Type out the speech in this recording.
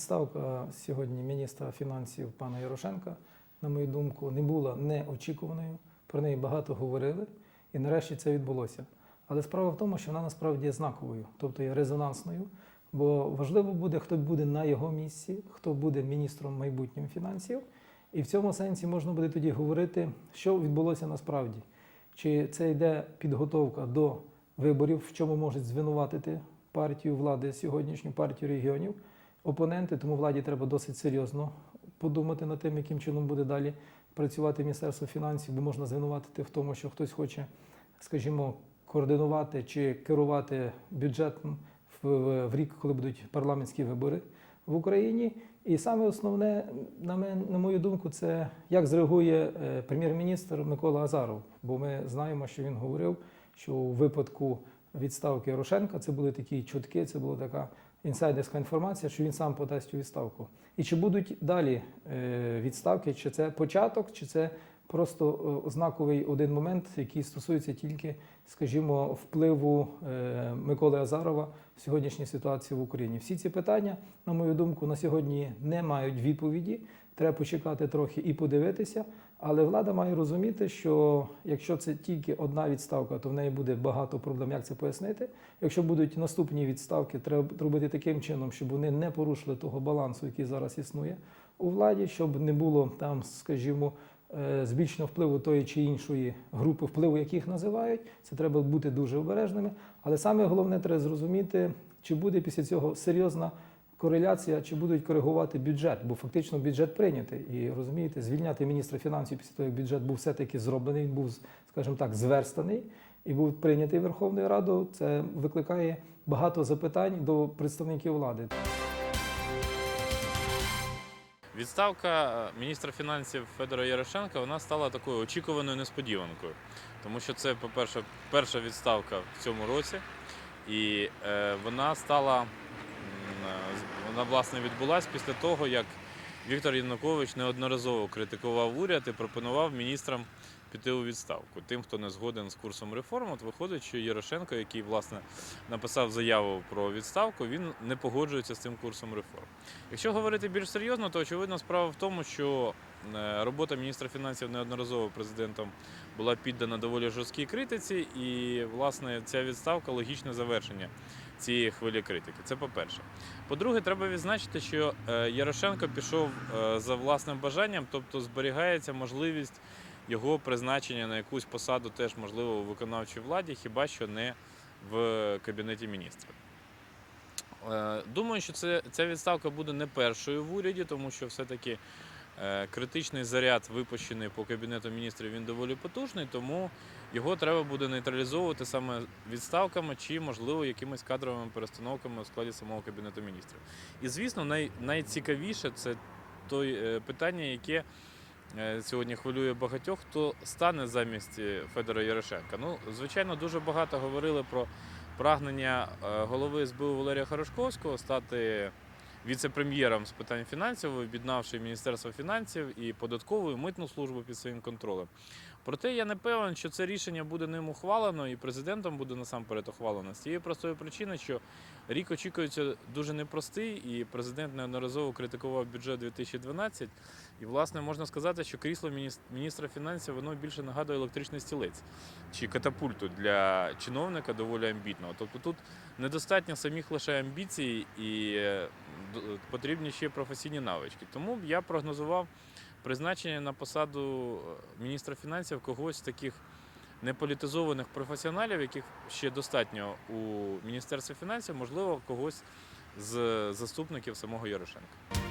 Відставка сьогодні міністра фінансів пана Ярошенка, на мою думку, не була неочікуваною. Про неї багато говорили, і нарешті це відбулося. Але справа в тому, що вона насправді є знаковою, тобто є резонансною. Бо важливо буде, хто буде на його місці, хто буде міністром майбутнім фінансів. І в цьому сенсі можна буде тоді говорити, що відбулося насправді. Чи це йде підготовка до виборів, в чому можуть звинуватити партію влади, сьогоднішню партію регіонів, опоненти, тому владі треба досить серйозно подумати над тим, яким чином буде далі працювати Міністерство фінансів, бо можна звинуватити в тому, що хтось хоче, скажімо, координувати чи керувати бюджетом в, в, рік, коли будуть парламентські вибори в Україні. І саме основне, на, мен, на мою думку, це як зреагує е, прем'єр-міністр Микола Азаров. Бо ми знаємо, що він говорив, що у випадку відставки Ярошенка це були такі чутки, це була така інсайдерська інформація, що він сам подасть у відставку. І чи будуть далі е, відставки, чи це початок, чи це просто е, знаковий один момент, який стосується тільки, скажімо, впливу е, Миколи Азарова в сьогоднішній ситуації в Україні. Всі ці питання, на мою думку, на сьогодні не мають відповіді. Треба почекати трохи і подивитися. Але влада має розуміти, що якщо це тільки одна відставка, то в неї буде багато проблем. Як це пояснити? Якщо будуть наступні відставки, треба робити таким чином, щоб вони не порушили того балансу, який зараз існує у владі, щоб не було там, скажімо, е, збільшеного впливу тої чи іншої групи, впливу яких називають. Це треба бути дуже обережними. Але саме головне треба зрозуміти, чи буде після цього серйозна кореляція, чи будуть коригувати бюджет, бо фактично бюджет прийнятий. І розумієте, звільняти міністра фінансів після того, як бюджет був все-таки зроблений, він був, скажімо так, зверстаний і був прийнятий Верховною Радою. Це викликає багато запитань до представників влади. Відставка е, міністра фінансів Федора Ярошенка вона стала такою очікуваною несподіванкою, тому що це, по-перше, перша відставка в цьому році, і е, вона стала е, вона власне відбулася після того, як Віктор Янукович неодноразово критикував уряд і пропонував міністрам піти у відставку. Тим, хто не згоден з курсом реформ, от виходить, що Ярошенко, який власне написав заяву про відставку, він не погоджується з цим курсом реформ. Якщо говорити більш серйозно, то очевидно справа в тому, що робота міністра фінансів неодноразово президентом була піддана доволі жорсткій критиці, і власне ця відставка логічне завершення цієї хвилі критики. Це по-перше. По-друге, треба відзначити, що е, Ярошенко пішов е, за власним бажанням, тобто зберігається можливість його призначення на якусь посаду, теж можливо у виконавчій владі, хіба що не в кабінеті міністрів. Е, Думаю, що це, ця відставка буде не першою в уряді, тому що все-таки е, критичний заряд, випущений по кабінету міністрів, він доволі потужний, тому його треба буде нейтралізовувати саме відставками чи, можливо, якимись кадровими перестановками у складі самого кабінету міністрів. І, звісно, най, найцікавіше це той е, питання, яке е, сьогодні хвилює багатьох, хто стане замість е, Федора Ярошенка. Ну, звичайно, дуже багато говорили про прагнення е, голови СБУ Валерія Хорошковського стати віце-прем'єром з питань фінансів, об'єднавши Міністерство фінансів і податкову і митну службу під своїм контролем. Проте я не певен, що це рішення буде ним ухвалено і президентом буде насамперед ухвалено з тієї простої причини, що рік очікується дуже непростий, і президент неодноразово критикував бюджет 2012. І, власне, можна сказати, що крісло мініс- міністра фінансів воно більше нагадує електричний стілець чи катапульту для чиновника доволі амбітного. Тобто тут недостатньо самих лише амбіцій і потрібні ще професійні навички. Тому я прогнозував призначення на посаду е, міністра фінансів когось з таких неполітизованих професіоналів, яких ще достатньо у Міністерстві фінансів, можливо, когось з заступників самого Ярошенка.